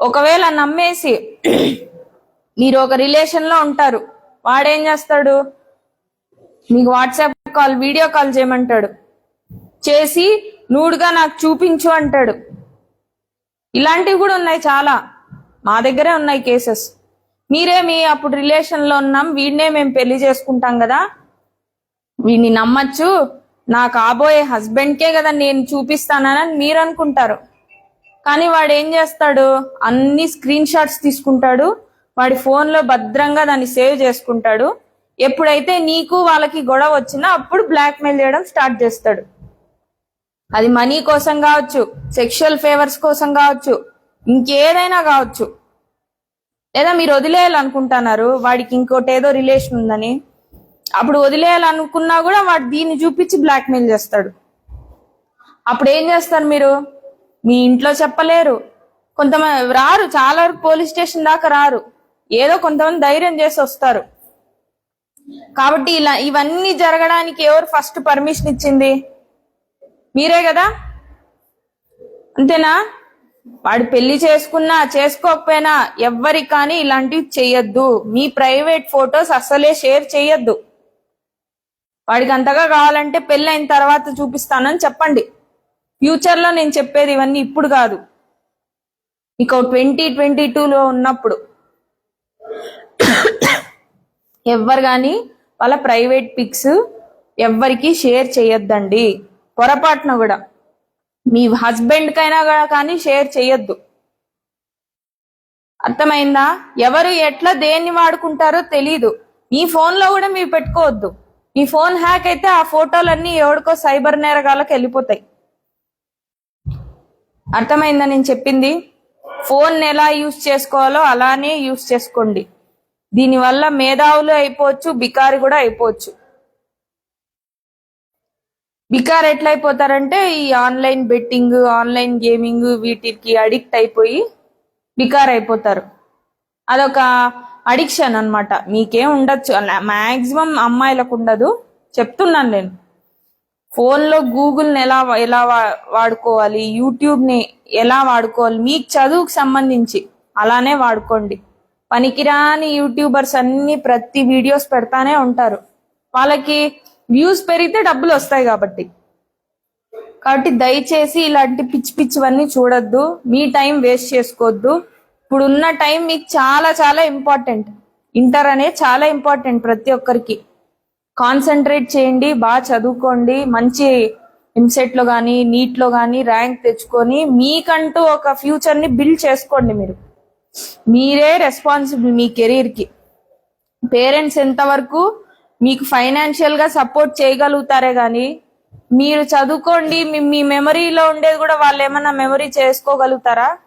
ఒకవేళ నమ్మేసి మీరు ఒక రిలేషన్లో ఉంటారు వాడేం చేస్తాడు? మీకు వాట్సాప్ కాల్ వీడియో కాల్ చేయమంటాడు. చేసి నూడుగా నాకు చూపించు అంటాడు. ఇలాంటివి కూడా ఉన్నాయి చాలా. మా దగ్గరే ఉన్నాయి కేసెస్ మీరే మీ అప్పుడు రిలేషన్లో ఉన్నాం వీడినే మేము పెళ్ళి చేసుకుంటాం కదా. వీడిని నమ్మచ్చు. నా కాబోయే హస్బెండ్కే కదా నేను చూపిస్తానని మీరు అనుకుంటారు. కానీ వాడు ఏం చేస్తాడు? అన్ని స్క్రీన్ షాట్స్ తీసుకుంటాడు. వాడి ఫోన్లో భద్రంగా దాన్ని సేవ్ చేసుకుంటాడు. ఎప్పుడైతే నీకు వాళ్ళకి గొడవ వచ్చినా అప్పుడు బ్లాక్మెయిల్ చేయడం స్టార్ట్ చేస్తాడు. అది మనీ కోసం కావచ్చు సెక్షువల్ ఫేవర్స్ కోసం కావచ్చు ఇంకేదైనా కావచ్చు. లేదా మీరు వదిలేయాలనుకుంటున్నారు వాడికి ఇంకోటి ఏదో రిలేషన్ ఉందని. అప్పుడు వదిలేయాలనుకున్నా కూడా వాడు దీన్ని చూపించి బ్లాక్మెయిల్ చేస్తాడు. అప్పుడు ఏం చేస్తారు మీరు? మీ ఇంట్లో చెప్పలేరు. కొంతమంది రారు. చాలా వరకు పోలీస్ స్టేషన్ దాకా రారు. ఏదో కొంతమంది ధైర్యం చేసి వస్తారు. కాబట్టి ఇలా ఇవన్నీ జరగడానికి ఎవరు ఫస్ట్ పర్మిషన్ ఇచ్చింది? మీరే కదా? అంతేనా? వాడు పెళ్ళి చేసుకున్నా చేసుకోకపోయినా ఎవ్వరి కానీ ఇలాంటివి చెయ్యొద్దు. మీ ప్రైవేట్ ఫొటోస్ అస్సలే షేర్ చేయొద్దు వాడికి అంతగా కావాలంటే పెళ్ళి అయిన తర్వాత చూపిస్తానని చెప్పండి. ఫ్యూచర్లో నేను చెప్పేది ఇవన్నీ ఇప్పుడు కాదు. ఇక ట్వంటీ ట్వంటీ టూలో ఉన్నప్పుడు ఎవ్వరు కానీ వాళ్ళ ప్రైవేట్ పిక్స్ ఎవ్వరికి షేర్ చేయొద్దండి. పొరపాటున కూడా. మీ హస్బెండ్ కైనా కూడా కానీ షేర్ చేయొద్దు. అర్థమైందా? ఎవరు ఎట్లా దేన్ని వాడుకుంటారో తెలీదు. మీ ఫోన్లో కూడా మీరు పెట్టుకోవద్దు. మీ ఫోన్ హ్యాక్ అయితే ఆ ఫోటోలన్నీ ఎవడికో సైబర్ నేరగాళ్ళకి వెళ్ళిపోతాయి. అర్థమైందా నేను చెప్పింది? ఫోన్ ఎలా యూస్ చేసుకోవాలో అలానే యూస్ చేసుకోండి. దీనివల్ల మేధావులు అయిపోవచ్చు బికారి కూడా అయిపోవచ్చు. బికార్ ఎట్లా అయిపోతారంటే ఈ ఆన్లైన్ బెట్టింగ్ ఆన్లైన్ గేమింగ్ వీటికి అడిక్ట్ అయిపోయి బికార్ అయిపోతారు. అదొక అడిక్షన్ అనమాట మీకేం ఉండొచ్చు. మాక్సిమం అమ్మాయిలకు ఉండదు. చెప్తున్నాను నేను. ఫోన్లో గూగుల్ని ఎలా ఎలా వాడుకోవాలి వాడుకోవాలి యూట్యూబ్ని ఎలా వాడుకోవాలి మీకు చదువుకు సంబంధించి అలానే వాడుకోండి. పనికిరాని యూట్యూబర్స్ అన్ని ప్రతి వీడియోస్ పెడతానే ఉంటారు. వాళ్ళకి వ్యూస్ పెరిగితే డబ్బులు వస్తాయి కాబట్టి. కాబట్టి దయచేసి ఇలాంటి పిచ్చి పిచ్చివన్నీ చూడొద్దు. మీ టైం వేస్ట్ చేసుకోవద్దు. ఇప్పుడు ఉన్న టైం మీకు చాలా చాలా ఇంపార్టెంట్. ఇంటర్ అనేది చాలా ఇంపార్టెంట్ ప్రతి ఒక్కరికి. కాన్సన్ట్రేట్ చేయండి బాగా చదువుకోండి మంచి ఇన్సెట్లో కానీ నీట్లో కానీ ర్యాంక్ తెచ్చుకొని మీకంటూ ఒక ఫ్యూచర్ని బిల్డ్ చేసుకోండి మీరు. మీరే రెస్పాన్సిబుల్ మీ కెరీర్కి పేరెంట్స్ ఎంతవరకు మీకు ఫైనాన్షియల్గా సపోర్ట్ చేయగలుగుతారే గాని మీరు చదువుకోండి మీ- మీ మెమరీలో ఉండేది కూడా వాళ్ళు ఏమన్నా మెమరీ చేసుకోగలుగుతారా?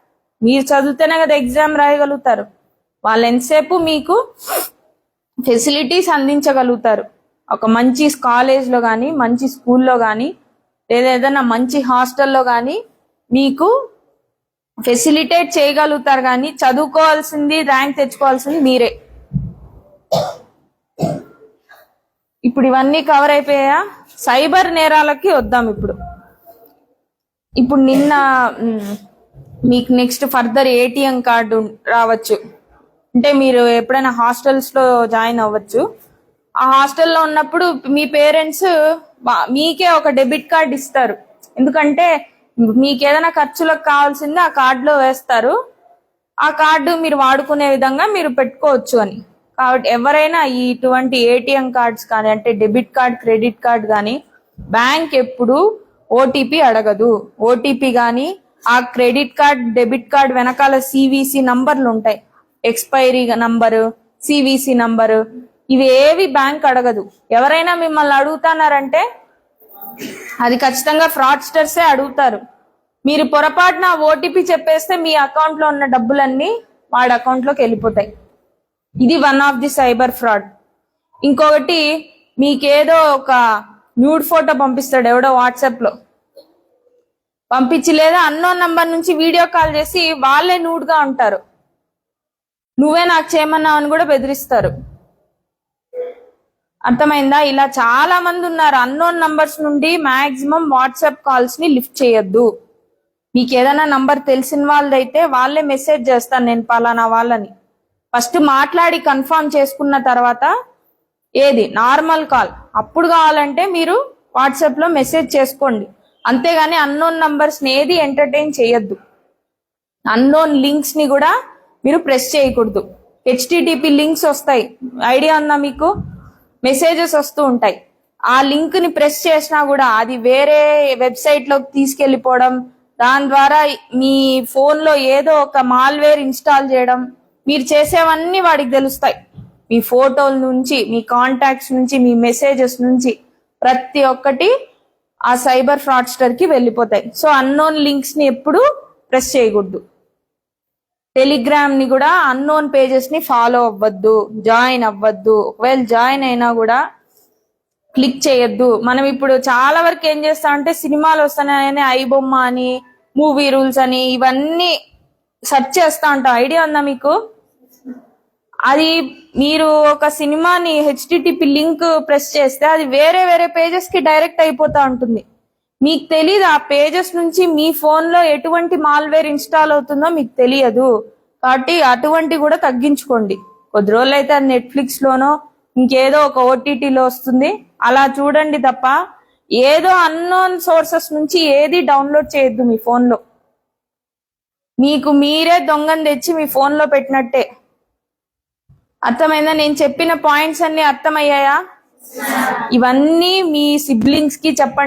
మీరు చదివితేనే కదా ఎగ్జామ్ రాయగలుగుతారు. వాళ్ళు ఎంతసేపు మీకు ఫెసిలిటీస్ అందించగలుగుతారు. ఒక మంచి కాలేజ్లో కానీ మంచి స్కూల్లో కానీ లేదా ఏదైనా మంచి హాస్టల్లో కానీ మీకు ఫెసిలిటేట్ చేయగలుగుతారు కానీ చదువుకోవాల్సింది ర్యాంక్ తెచ్చుకోవాల్సింది మీరే. ఇప్పుడు ఇవన్నీ కవర్ అయిపోయా సైబర్ నేరాలకి వద్దాం ఇప్పుడు. ఇప్పుడు నిన్న మీకు నెక్స్ట్ ఫర్దర్ ఏటీఎం కార్డు రావచ్చు. అంటే మీరు ఎప్పుడైనా హాస్టల్స్లో జాయిన్ అవ్వచ్చు. ఆ హాస్టల్లో ఉన్నప్పుడు మీ పేరెంట్స్ మీకే ఒక డెబిట్ కార్డ్ ఇస్తారు. ఎందుకంటే మీకు ఏదైనా ఖర్చులకు కావాల్సింది ఆ కార్డులో వేస్తారు. ఆ కార్డు మీరు వాడుకునే విధంగా మీరు పెట్టుకోవచ్చు అని. కాబట్టి ఎవరైనా ఇటువంటి ఏటీఎం కార్డ్స్ కానీ అంటే డెబిట్ కార్డ్ క్రెడిట్ కార్డ్ కానీ బ్యాంక్ ఎప్పుడు ఓటీపీ అడగదు. ఓటీపీ కానీ ఆ క్రెడిట్ కార్డ్ డెబిట్ కార్డ్ వెనకాల సివిసి నంబర్లు ఉంటాయి ఎక్స్పైరీ నంబరు సివిసి నంబరు ఇవి ఏవి బ్యాంక్ అడగదు. ఎవరైనా మిమ్మల్ని అడుగుతున్నారంటే అది ఖచ్చితంగా ఫ్రాడ్స్టర్సే అడుగుతారు. మీరు పొరపాటున ఓటీపీ చెప్పేస్తే మీ అకౌంట్లో ఉన్న డబ్బులన్నీ వాడి అకౌంట్లోకి వెళ్ళిపోతాయి. ఇది one of the cyber fraud. ఇంకొకటి మీకేదో ఒక న్యూడ్ ఫోటో పంపిస్తాడు ఎవడో వాట్సాప్లో. పంపించి లేదా అన్నోన్ నంబర్ నుంచి వీడియో కాల్ చేసి వాళ్ళే నూడ్గా ఉంటారు. నువ్వే నాకు చేయమన్నావు అని కూడా బెదిరిస్తారు. అర్థమైందా? ఇలా చాలా మంది ఉన్నారు. అన్నోన్ నంబర్స్ నుండి మాక్సిమం వాట్సాప్ కాల్స్ని లిఫ్ట్ చేయొద్దు. మీకు ఏదైనా నంబర్ తెలిసిన వాళ్ళదైతే వాళ్ళే మెసేజ్ చేస్తాను నేను పలానా వాళ్ళని. ఫస్ట్ మాట్లాడి కన్ఫర్మ్ చేసుకున్న తర్వాత ఏది? నార్మల్ కాల్ అప్పుడు కావాలంటే మీరు వాట్సాప్లో మెసేజ్ చేసుకోండి. అంతేగాని అన్నోన్ నంబర్స్ ఏది ఎంటర్టైన్ చేయొద్దు. అన్నోన్ లింక్స్ని కూడా మీరు ప్రెస్ చేయకూడదు. హెచ్టిటిపి లింక్స్ వస్తాయి. ఐడియా ఉందా మీకు? మెసేజెస్ వస్తూ ఉంటాయి. ఆ లింక్ని ప్రెస్ చేసినా కూడా అది వేరే వెబ్సైట్లోకి తీసుకెళ్ళిపోవడం దాని ద్వారా మీ ఫోన్లో ఏదో ఒక మాల్వేర్ ఇన్స్టాల్ చేయడం మీరు చేసేవన్నీ వాడికి తెలుస్తాయి. మీ ఫోటోల నుంచి మీ కాంటాక్ట్స్ నుంచి మీ మెసేజెస్ నుంచి ప్రతి ఒక్కటి ఆ సైబర్ ఫ్రాడ్స్టర్కి వెళ్ళిపోతాయి. సో అన్నోన్ లింక్స్ని ఎప్పుడు ప్రెస్ చేయకూడదు. టెలిగ్రామ్ని కూడా అన్నోన్ పేజెస్ని ఫాలో అవ్వద్దు జాయిన్ అవ్వద్దు. ఒకవేళ జాయిన్ అయినా కూడా క్లిక్ చేయొద్దు. మనం ఇప్పుడు చాలా వరకు ఏం చేస్తాం అంటే సినిమాలు వస్తున్నాయని బొమ్మ అని మూవీ రూల్స్ అని ఇవన్నీ సెర్చ్ చేస్తా ఉంటాం. ఐడియా ఉందా మీకు? అది మీరు ఒక సినిమాని హెచ్డిటిపి లింక్ ప్రెస్ చేస్తే అది వేరే వేరే పేజెస్కి డైరెక్ట్ అయిపోతా ఉంటుంది. మీకు తెలియదు ఆ పేజెస్ నుంచి మీ ఫోన్లో ఎటువంటి మాల్వేర్ ఇన్స్టాల్ అవుతుందో మీకు తెలియదు. కాబట్టి అటువంటి కూడా తగ్గించుకోండి. కొద్ది రోజులు అయితే అది నెట్ఫ్లిక్స్ లోనో ఇంకేదో ఒక ఓటీటీలో వస్తుంది. అలా చూడండి తప్ప ఏదో అన్నోన్ సోర్సెస్ నుంచి ఏది డౌన్లోడ్ చేయొద్దు మీ ఫోన్లో. మీకు మీరే దొంగను తెచ్చి మీ ఫోన్లో పెట్టినట్టే. అర్థమైందా? నేను చెప్పిన పాయింట్స్ అన్ని అర్థమయ్యాయా? ఇవన్నీ మీ సిబ్లింగ్స్కి చెప్పండి.